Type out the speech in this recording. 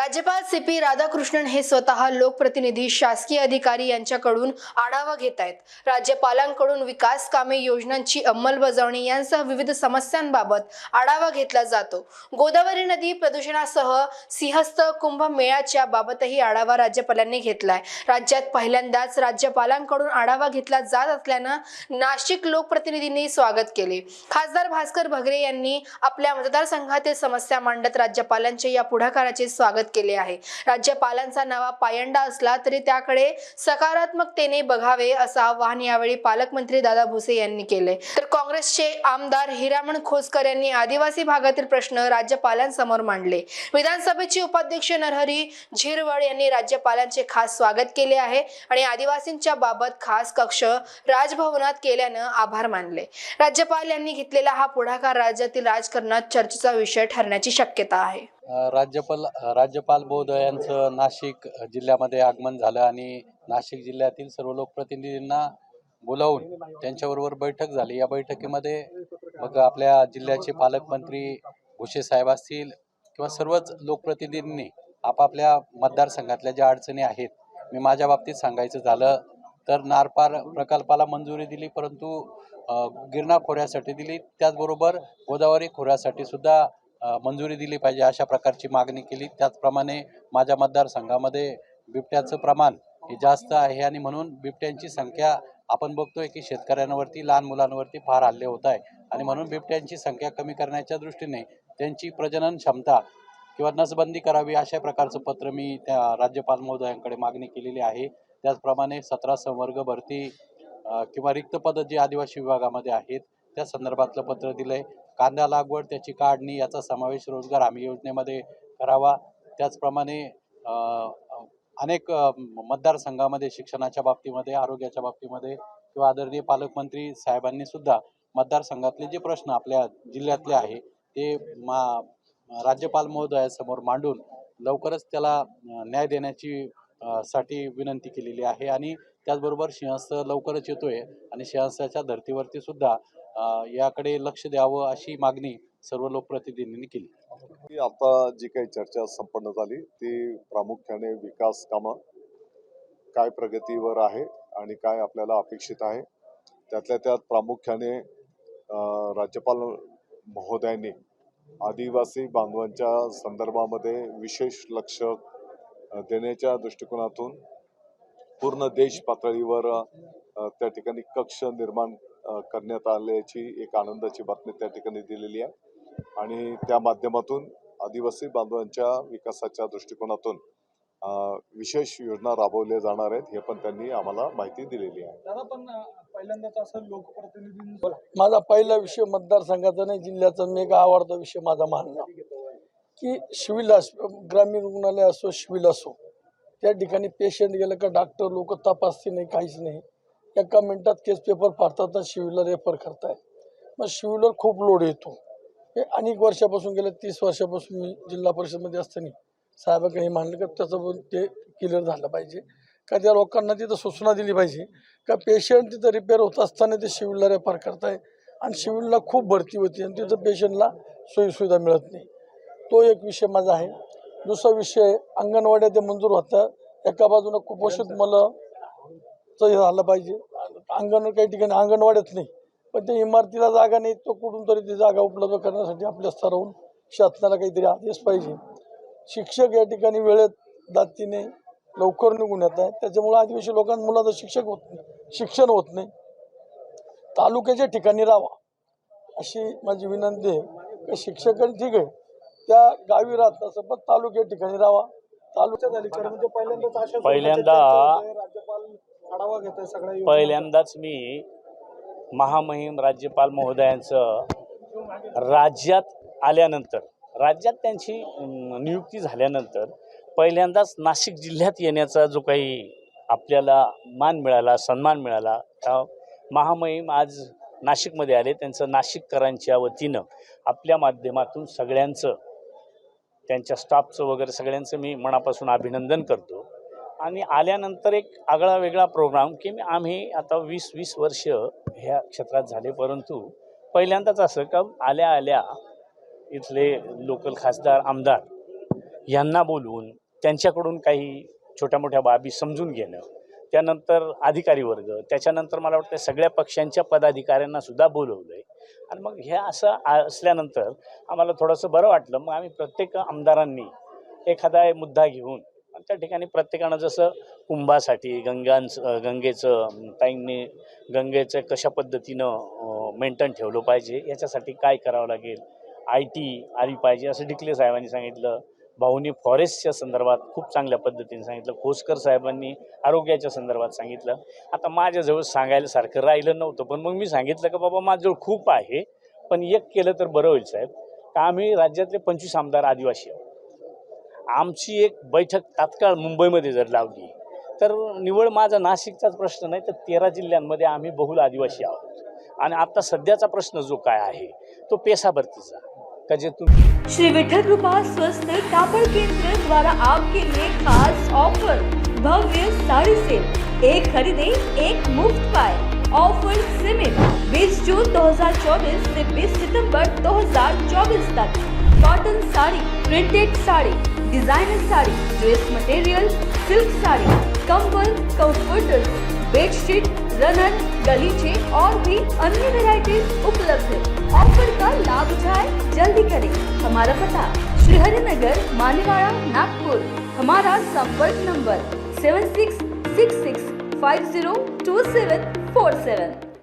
राज्यपाल C P Radhakrishnan हे स्वतः लोकप्रतिनिधी शासकीय अधिकारी यांच्याकडून आढावा घेत आहेत राज्यपालांकडून विकास कामे योजनांची अंमलबजावणी यांसह विविध समस्यांबाबत आढावा घेतला जातो. गोदावरी नदी प्रदूषणासह सिंहस्थ कुंभमेळ्याच्या बाबतही आढावा राज्यपालांनी घेतलाय. राज्यात पहिल्यांदाच राज्यपालांकडून आढावा घेतला जात असल्यानं नाशिक लोकप्रतिनिधींनी स्वागत केले. खासदार भास्कर भगरे यांनी आपल्या मतदारसंघातील समस्या मांडत राज्यपालांच्या या पुढाकाराचे स्वागत केले आहे. राज्यपालांचा नवा पायंडा असला तरी त्याकडे सकारात्मकतेने बघावे असं आवाहन यावेळी पालकमंत्री दादा भुसे यांनी केले तर काँग्रेस काँग्रेसचे आमदार हिरामण खोसकर यांनी आदिवासी भागातील प्रश्न राज्यपालांसमोर मांडले. विधानसभेचे उपाध्यक्ष नरहरी झिरवळ यांनी राज्यपालांचे खास स्वागत केले आहे आणि आदिवासींच्या बाबत खास कक्ष राजभवनात केल्यानं आभार मानले. राज्यपाल यांनी घेतलेला हा पुढाकार राज्यातील राजकारणात चर्चेचा विषय ठरण्याची शक्यता आहे. राज्यपाल राज्यपाल राज्यपाल यांचं नाशिक जिल्ह्यामध्ये आगमन झालं आणि नाशिक जिल्ह्यातील सर्व लोकप्रतिनिधींना बोलावून त्यांच्याबरोबर बैठक झाली. या बैठकीमध्ये मग आपल्या जिल्ह्याचे पालकमंत्री भुसे साहेब असतील किंवा सर्वच लोकप्रतिनिधींनी आपापल्या मतदारसंघातल्या ज्या अडचणी आहेत मी माझ्या बाबतीत सांगायचं झालं तर नारपार प्रकल्पाला मंजुरी दिली परंतु गिरणा खोऱ्यासाठी दिली. त्याचबरोबर गोदावरी खोऱ्यासाठी सुद्धा मंजुरी दिली पाहिजे अशा प्रकारची मागणी केली. त्याचप्रमाणे माझ्या मतदारसंघामध्ये बिबट्याचं प्रमाण हे जास्त आहे आणि म्हणून बिबट्यांची संख्या आपण बघतोय की शेतकऱ्यांवरती लहान मुलांवरती फार हल्ले होत आहे आणि म्हणून बिबट्यांची संख्या कमी करण्याच्या दृष्टीने त्यांची प्रजनन क्षमता किंवा नसबंदी करावी अशा प्रकारचं पत्र मी त्या राज्यपाल महोदयांकडे मागणी केलेली आहे. त्याचप्रमाणे सतरा संवर्ग भरती किंवा रिक्त पदं जी आदिवासी विभागामध्ये आहेत त्या संदर्भातलं पत्र दिलं आहे कांदा लागवड त्याची काढणी याचा समावेश रोजगार हमी योजनेमध्ये करावा. त्याचप्रमाणे अनेक मतदारसंघामध्ये शिक्षणाच्या बाबतीमध्ये आरोग्याच्या बाबतीमध्ये किंवा आदरणीय पालकमंत्री साहेबांनी सुद्धा मतदारसंघातले जे प्रश्न आपल्या जिल्ह्यातले आहे ते मा राज्यपाल महोदयासमोर मांडून लवकरच त्याला न्याय देण्याची साठी विनंती केलेली आहे आणि त्याचबरोबर सिंहस्थ लवकरच येतोय आणि सिंहस्थाच्या धर्तीवरती सुद्धा याकडे लक्ष द्यावं अशी मागणी सर्व लोकप्रतिनिधींनी केली. आता जी काही चर्चा संपन्न झाली ती प्रामुख्याने विकास कामं काय प्रगतीवर आहे आणि काय आपल्याला अपेक्षित आहे त्यातल्या त्यात प्रामुख्याने राज्यपाल महोदयांनी आदिवासी बांधवांच्या संदर्भामध्ये विशेष लक्ष देण्याच्या दृष्टिकोनातून पूर्ण देश पातळीवर त्या ठिकाणी कक्ष निर्माण करण्यात आल्याची एक आनंदाची बातमी त्या ठिकाणी दिलेली आहे. आणि त्या माध्यमातून आदिवासी बांधवांच्या विकासाच्या दृष्टिकोनातून विशेष योजना राबवल्या जाणार आहेत हे पण त्यांनी आम्हाला माहिती दिलेली आहे. दादा पण अं, पहिल्यांदाच असं लोकप्रतिनिधी माझा पहिला विषय मतदारसंघाचा नाही जिल्ह्याचा मी एक आवडता विषय माझा मानणं. की सिव्हिल हॉस्प ग्रामीण रुग्णालय असो सिव्हिल असो त्या ठिकाणी पेशंट गेलं का डॉक्टर लोक तपासते नाही काहीच नाही. एका मिनिटात केस पेपर फाडतात आणि रेफर करताय. मग सिव्हिलवर खूप लोड येतो. हे अनेक वर्षापासून गेल्या तीस वर्षापासून मी जिल्हा परिषदमध्ये असताना साहेबांकडे हे मानलं का त्याचं पण ते क्लिअर झालं पाहिजे. का त्या लोकांना तिथं सूचना दिली पाहिजे. का पेशंट तिथं रिपेअर होत असताना ते सिव्हिलला रेफर करताय. आणि सिव्हिलला खूप भरती होती आणि तिथं पेशंटला सोयीसुविधा मिळत नाही. तो एक विषय माझा आहे. दुसरा विषय अंगणवाड्या ते मंजूर होतं एका बाजूनं कुपोषित मुलं हे झालं पाहिजे. अंगणवाडी काही ठिकाणी अंगणवाड्यात नाही. पण त्या इमारतीला जागा नाही तो कुठून तरी ती जागा उपलब्ध करण्यासाठी आपल्या स्तरावरून शासनाला काहीतरी आदेश पाहिजे. शिक्षक या ठिकाणी वेळेत दातीने लवकर निघून येत आहे त्याच्यामुळे आदिवासी लोकांना मुलाचं शिक्षक होत नाही शिक्षण होत नाही. तालुक्याच्या ठिकाणी राहावा. अशी माझी विनंती आहे. की शिक्षकांनी ठीक आहे त्या गावी राहत नसं पण तालुक्या ठिकाणी राहावा. तालुक्या झाली खरं म्हणजे पहिल्यांदाच पहिल्यांदा- आढावा सगळ्या पहिल्यांदाच मी महामहिम राज्यपाल महोदयांचं राज्यात आल्यानंतर राज्यात त्यांची नियुक्ती झाल्यानंतर पहिल्यांदाच नाशिक जिल्ह्यात येण्याचा जो काही आपल्याला मान मिळाला सन्मान मिळाला महामहिम आज नाशिकमध्ये आले. त्यांचं नाशिककरांच्या वतीनं आपल्या माध्यमातून सगळ्यांचं त्यांच्या स्टाफचं वगैरे सगळ्यांचं मी मनापासून अभिनंदन करतो. आणि आल्यानंतर एक आगळा वेगळा प्रोग्राम की मी आम्ही आता वीस वीस वर्ष ह्या क्षेत्रात झाले. परंतु पहिल्यांदाच असं का आल्या आल्या इथले लोकल खासदार आमदार यांना बोलवून त्यांच्याकडून काही छोट्या मोठ्या बाबी समजून घेणं त्यानंतर अधिकारी वर्ग त्याच्यानंतर मला वाटतं सगळ्या पक्षांच्या पदाधिकाऱ्यांना सुद्धा बोलवलं आहे आणि मग हे असं असल्यानंतर आम्हाला थोडंसं बरं वाटलं. मग आम्ही प्रत्येक आमदारांनी एखादा मुद्दा घेऊन त्या ठिकाणी प्रत्येकानं जसं कुंभासाठी गंगांचं गंगेचं ताईंनी गंगेचं कशा पद्धतीनं मेंटेन ठेवलं पाहिजे याच्यासाठी काय करावं लागेल? आय टी आली पाहिजे असं डिकले साहेबांनी सांगितलं. भाऊनी फॉरेस्टच्या संदर्भात खूप चांगल्या पद्धतीने सांगितलं. खोसकर साहेबांनी आरोग्याच्या संदर्भात सांगितलं. आता माझ्याजवळ सांगायला सारखं राहिलं नव्हतं पण मग मी सांगितलं की बाबा माझ्याजवळ खूप आहे पण एक केलं तर बरं होईल साहेब. का आम्ही राज्यातले पंचवीस आमदार आदिवासी आहोत. आमची एक बैठक तात्काळ मुंबईमध्ये जर लावली तर निवड माझा नाशिकचाच प्रश्न नाही तर तेरा जिल्ह्यांमध्ये आम्ही बहुल आदिवासी आहोत. आणि आता सध्याचा प्रश्न जो काय आहे तो पेसा भरतीचा का जे तुम्ही श्री विठ्ठल कृपा स्वस्त कापड़ केंद्र द्वारा आपके लिए खास ऑफर भव्य साड़ी सेल एक खरीदे एक मुफ्त पाए। ऑफर सीमित 20 जून 2024 से 20 सितंबर 2024 तक। Cotton sari printed sari designer sari dress material silk sari, कंबल कंफर्टर्स बेडशीट रनर गलीचे और भी अन्य वेराइटीज उपलब्ध है। ऑफ़र का लाभ उठाए, जल्दी करें। हमारा पता श्री हरिनगर मानेवाड़ा, नागपुर। हमारा संपर्क number seven six six six five zero two seven four seven